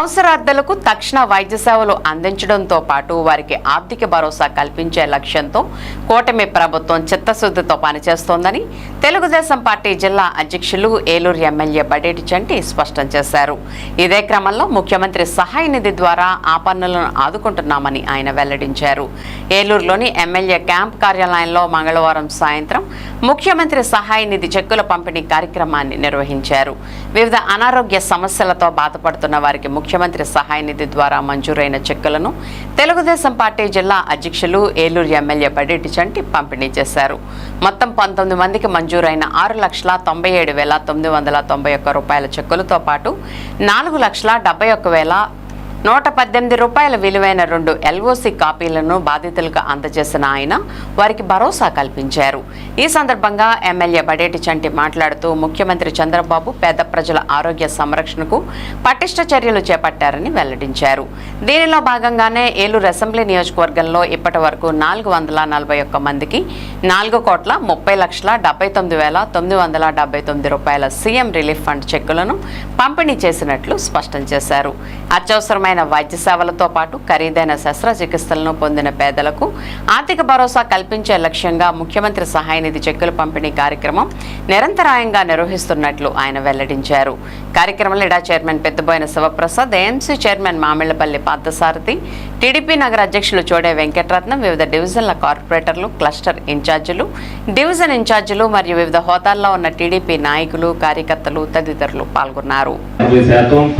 అవసరార్థులకు తక్షణ వైద్య సేవలు అందించడంతో పాటు వారికి ఆర్థిక భరోసా కల్పించే లక్ష్యంతో కూటమి ప్రభుత్వం చిత్తశుద్ధితో పనిచేస్తోందని తెలుగుదేశం పార్టీ జిల్లా అధ్యక్షులు ఏలూరు ఎమ్మెల్యే బడేటి చంటి స్పష్టం చేశారు. ఇదే క్రమంలో ముఖ్యమంత్రి సహాయ నిధి ద్వారా ఆ పన్నులను ఆదుకుంటున్నామని ఆయన వెల్లడించారు. ఏలూరులోని ఎమ్మెల్యే క్యాంప్ కార్యాలయంలో మంగళవారం సాయంత్రం ముఖ్యమంత్రి సహాయ నిధి చెక్కుల పంపిణీ కార్యక్రమాన్ని నిర్వహించారు. వివిధ అనారోగ్య సమస్యలతో బాధపడుతున్న వారికి ముఖ్యమంత్రి సహాయ నిధి ద్వారా మంజూరైన చెక్కులను తెలుగుదేశం పార్టీ జిల్లా అధ్యక్షులు ఏలూరు ఎమ్మెల్యే బడేటి చంటి పంపిణీ చేశారు. మొత్తం పంతొమ్మిది మందికి మంజూరైన ఆరు లక్షల తొంభై ఏడు వేల తొమ్మిది వందల తొంభై ఒక్క రూపాయల చెక్కులతో పాటు నాలుగు లక్షల డెబ్బై ఒక్క వేల నూట పద్దెనిమిది రూపాయల విలువైన రెండు ఎల్ఓసి కాపీలను బాధితులకు అందజేసిన ఆయన వారికి భరోసా కల్పించారు. ఈ సందర్భంగా ఎమ్మెల్యే బడేటి చంటి మాట్లాడుతూ ముఖ్యమంత్రి చంద్రబాబు పేద ప్రజల ఆరోగ్య సంరక్షణకు పటిష్ట చర్యలు చేపట్టారని వెల్లడించారు. దీనిలో భాగంగానే ఏలూరు అసెంబ్లీ నియోజకవర్గంలో ఇప్పటి వరకు నాలుగు వందల నలభై ఒక్క మందికి నాలుగు కోట్ల ముప్పై లక్షల డెబ్బై తొమ్మిది వేల తొమ్మిది వందల డెబ్బై తొమ్మిది రూపాయల సీఎం రిలీఫ్ ఫండ్ చెక్కులను పంపిణీ చేసినట్లు స్పష్టం చేశారు. అత్యవసరమైన వైద్య సేవలతో పాటు ఖరీదైన శస్త్రచికిత్సలను పొందిన పేదలకు ఆర్థిక భరోసా కల్పించే లక్ష్యంగా ముఖ్యమంత్రి సహాయ నిధి చెక్కుల పంపిణీ కార్యక్రమం నిరంతరాయంగా నిర్వహిస్తున్నట్లు ఆయన వెల్లడించారు. కార్యక్రమంలో ఇడా chairman Peddaboina Sivaprasad AMC chairman Mamillapalli Parthasarathi TDP నగర అధ్యక్షులు చోడే వెంకటరత్నం వివిధ డివిజన్ల కార్పొరేటర్లు క్లస్టర్ ఇన్ఛార్జీలు డివిజన్ ఇన్ఛార్జీలు మరియు వివిధ హోదాల్లో ఉన్న టీడీపీ నాయకులు కార్యకర్తలు తదితరులు పాల్గొన్నారు.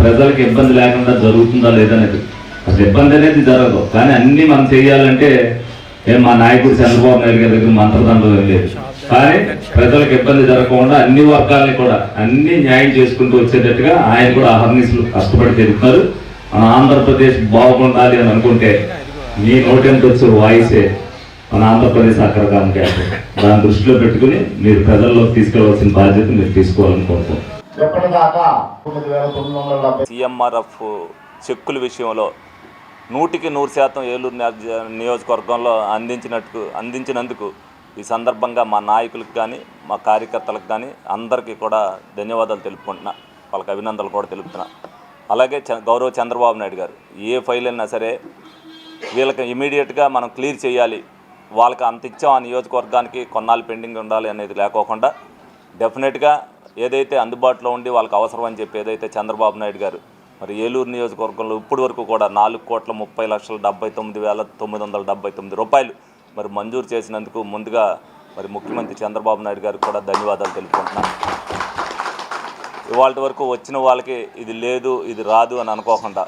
ప్రజలకు ఇబ్బంది లేకుండా జరుగుతుందా లేదనేది ఇబ్బంది అనేది జరగదు. కానీ అన్ని మనం చేయాలంటే ఏం మా నాయకుడు చంద్రబాబు నాయుడు గారి దగ్గర మంత్రదండం లేదు. కానీ ప్రజలకు ఇబ్బంది జరగకుండా అన్ని వర్గాలని కూడా అన్ని న్యాయం చేసుకుంటూ వచ్చేటట్టుగా ఆయన కూడా అహర్నిసులు కష్టపడి తిరుగుతున్నారు మన ఆంధ్రప్రదేశ్ బాగుండాలి అని అనుకుంటే మీ నోటెంత వచ్చే వాయిసే మన ఆంధ్రప్రదేశ్ అగ్రగామి క్యాపిటల్ దాన్ని దృష్టిలో పెట్టుకుని మీరు ప్రజల్లోకి తీసుకెళ్ళవలసిన బాధ్యత మీరు తీసుకోవాలని కోరుకుంటున్నాను ఎప్పటిదాకా తొమ్మిది వేల తొమ్మిది వందల డెబ్బై సీఎంఆర్ఎఫ్ చెక్కుల విషయంలో నూటికి నూరు శాతం ఏలూరు నియోజ- నియోజకవర్గంలో అందించినట్టు అందించినందుకు ఈ సందర్భంగా మా నాయకులకు కానీ మా కార్యకర్తలకు కానీ అందరికీ కూడా ధన్యవాదాలు తెలుపుకుంటున్నా. వాళ్ళకి అభినందనలు కూడా తెలుపుతున్నా. అలాగే గౌరవ చంద్రబాబు నాయుడు గారు. ఏ ఫైల్ అయినా సరే వీళ్ళకి ఇమీడియట్గా మనం క్లియర్ చేయాలి. వాళ్ళకి అంత ఇచ్చాం ఆ నియోజకవర్గానికి కొన్నాళ్ళు పెండింగ్ ఉండాలి అనేది లేకోకుండా డెఫినెట్గా ఏదైతే అందుబాటులో ఉండి వాళ్ళకి అవసరం అని చెప్పి ఏదైతే చంద్రబాబు నాయుడు గారు మరి ఏలూరు నియోజకవర్గంలో ఇప్పటి వరకు కూడా నాలుగు కోట్ల ముప్పై లక్షల డెబ్బై తొమ్మిది వేల తొమ్మిది వందల డెబ్బై తొమ్మిది రూపాయలు మరి మంజూరు చేసినందుకు ముందుగా మరి ముఖ్యమంత్రి చంద్రబాబు నాయుడు గారికి కూడా ధన్యవాదాలు తెలుపుకుంటున్నాను. ఇవాళ వరకు వచ్చిన వాళ్ళకి ఇది లేదు ఇది రాదు అని అనుకోకుండా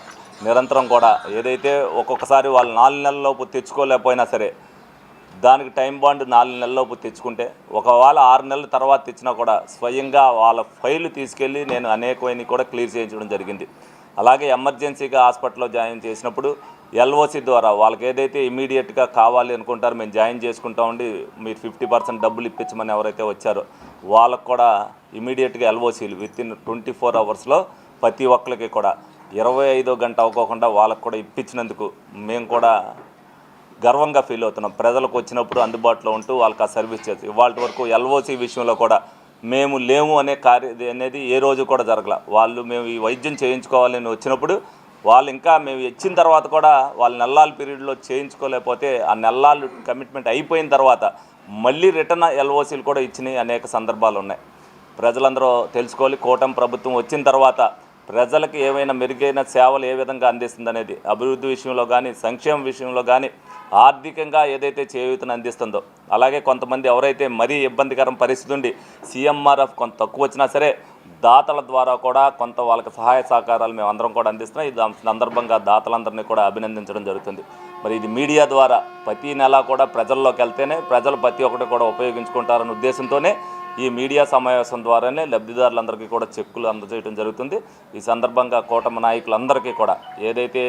నిరంతరం కూడా ఏదైతే ఒక్కొక్కసారి వాళ్ళు నాలుగు నెలలలోపు తెచ్చుకోలేకపోయినా సరే దానికి టైం బాండ్ నాలుగు నెలలలోపు తెచ్చుకుంటే ఒకవేళ ఆరు నెలల తర్వాత తెచ్చినా కూడా స్వయంగా వాళ్ళ ఫైల్ తీసుకెళ్ళి నేను అనేకమైన కూడా క్లియర్ చేయించడం జరిగింది. అలాగే ఎమర్జెన్సీగా హాస్పిటల్లో జాయిన్ చేసినప్పుడు ఎల్ఓసి ద్వారా వాళ్ళకి ఏదైతే ఇమీడియట్గా కావాలి అనుకుంటారో మేము జాయిన్ చేసుకుంటా ఉండి మీరు ఫిఫ్టీ పర్సెంట్ డబ్బులు ఇప్పించమని ఎవరైతే వచ్చారో వాళ్ళకు కూడా ఇమీడియట్గా ఎల్ఓసీలు విత్ ఇన్ ట్వంటీ ఫోర్ అవర్స్లో ప్రతి ఒక్కరికి కూడా. ఇరవై ఐదో గంట అవ్వకోకుండా వాళ్ళకు కూడా ఇప్పించినందుకు మేము కూడా గర్వంగా ఫీల్ అవుతున్నాం. ప్రజలకు వచ్చినప్పుడు అందుబాటులో ఉంటూ వాళ్ళకి ఆ సర్వీస్ చేసి ఇవాళ వరకు ఎల్ఓసి విషయంలో కూడా మేము లేము అనే కార్య అనేది ఏ రోజు కూడా జరగల. వాళ్ళు మేము ఈ వైద్యం చేయించుకోవాలని వచ్చినప్పుడు వాళ్ళు ఇంకా మేము ఇచ్చిన తర్వాత కూడా వాళ్ళు నెల్లాళ్ళ పీరియడ్లో చేయించుకోలేకపోతే ఆ నెల్లాళ్ళు కమిట్మెంట్ అయిపోయిన తర్వాత మళ్ళీ రిటర్న్ ఎల్ఓసీలు కూడా ఇచ్చినాయి అనేక సందర్భాలు ఉన్నాయి. ప్రజలందరూ తెలుసుకోవాలి. కూటమి ప్రభుత్వం వచ్చిన తర్వాత ప్రజలకు ఏమైనా మెరుగైన సేవలు ఏ విధంగా అందిస్తుంది అనేది అభివృద్ధి విషయంలో కానీ సంక్షేమ విషయంలో కానీ ఆర్థికంగా ఏదైతే చేయూతను అందిస్తుందో అలాగే కొంతమంది ఎవరైతే మరీ ఇబ్బందికరం పరిస్థితి ఉండి సీఎంఆర్ఎఫ్ కొంత తక్కువ వచ్చినా సరే దాతల ద్వారా కూడా కొంత వాళ్ళకి సహాయ సహకారాలు మేము అందరం కూడా అందిస్తున్నాం. ఈ సందర్భంగా దాతలందరినీ కూడా అభినందించడం జరుగుతుంది. మరి ఇది మీడియా ద్వారా ప్రతి నెల కూడా ప్రజల్లోకి వెళ్తేనే ప్రజలు ప్రతి ఒక్కటి కూడా ఉపయోగించుకుంటారనే ఉద్దేశంతోనే ఈ మీడియా సమావేశం ద్వారానే లబ్ధిదారులందరికీ కూడా చెక్కులు అందజేయడం జరుగుతుంది. ఈ సందర్భంగా కూటమి నాయకులందరికీ కూడా ఏదైతే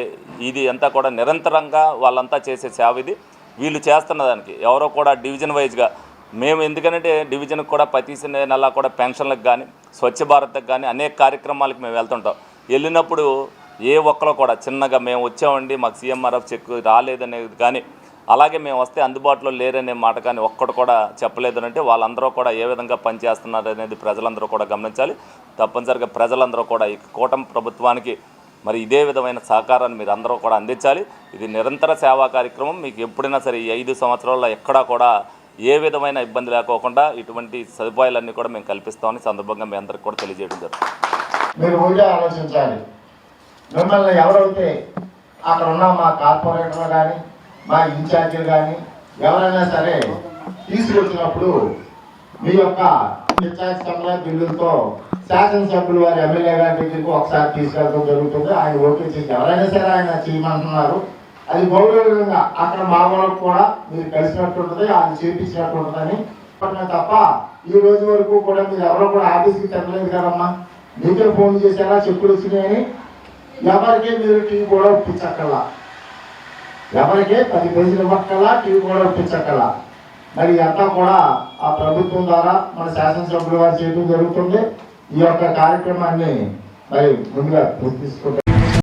ఇది అంతా కూడా నిరంతరంగా వాళ్ళంతా చేసే సేవ ఇది. వీళ్ళు చేస్తున్న దానికి ఎవరో కూడా డివిజన్ వైజ్గా మేము ఎందుకంటే డివిజన్కి కూడా ప్రతి నెల కూడా పెన్షన్లకు కానీ స్వచ్ఛ భారత్కి కానీ అనేక కార్యక్రమాలకు మేము వెళ్తుంటాం. వెళ్ళినప్పుడు ఏ ఒక్కరు కూడా చిన్నగా మేము వచ్చామండి మాకు సీఎంఆర్ఎఫ్ చెక్ రాలేదనేది కానీ అలాగే మేము వస్తే అందుబాటులో లేరనే మాట కానీ ఒక్కడు కూడా చెప్పలేదు అంటే వాళ్ళందరూ కూడా ఏ విధంగా పనిచేస్తున్నారు అనేది ప్రజలందరూ కూడా గమనించాలి. తప్పనిసరిగా ప్రజలందరూ కూడా ఈ కూటమి ప్రభుత్వానికి మరి ఇదే విధమైన సహకారాన్ని మీరు అందరూ కూడా అందించాలి. ఇది నిరంతర సేవా కార్యక్రమం. మీకు ఎప్పుడైనా సరే ఈ ఐదు సంవత్సరాల్లో ఎక్కడా కూడా ఏ విధమైన ఇబ్బంది లేకోకుండా ఇటువంటి సదుపాయాలన్నీ కూడా మేము కల్పిస్తామని సందర్భంగా మీ అందరికి కూడా తెలియజేయడం జరుగుతుంది. మీరు ఆలోచించాలి. మిమ్మల్ని ఎవరైతే అక్కడ ఉన్న మా కార్పొరేటర్లు కానీ మా ఇన్ఛార్జీలు కానీ ఎవరైనా సరే తీసుకొచ్చినప్పుడు మీ యొక్క నిత్యాసంగా బిల్లులతో శాసనసభ్యులు వారి ఎమ్మెల్యే గారి దగ్గరికి ఒకసారి తీసుకెళ్ళడం జరుగుతుంది. ఆయన ఓకే చేసి ఎవరైనా సరే ఆయన చేయమంటున్నారు. అది గౌరవంగా అక్కడ మా వాళ్ళకు కూడా మీరు కలిసినట్టు ఉంటుంది ఆయన చేపించినట్టు ఉంటుందని చెప్పడమే తప్ప ఈ రోజు వరకు కూడా మీరు ఎవరు కూడా ఆఫీస్కి తిరగలేదు కదమ్మా. మీకే ఫోన్ చేశారా చెప్పులు వచ్చినాయని? ఎవరికి మీరు టీ కూడా ఒప్పించక్కర్లా. ఎవరికి పది పేజీలు ఇవ్వక్కల్లా టీవీ కూడా ఒప్పించక్కల్లా మరి అంతా కూడా ఆ ప్రభుత్వం ద్వారా మన శాసనసభ్యుల వారు చేయడం జరుగుతుంది. ఈ యొక్క కార్యక్రమాన్ని మరి ముందుగా తీసుకుంటారు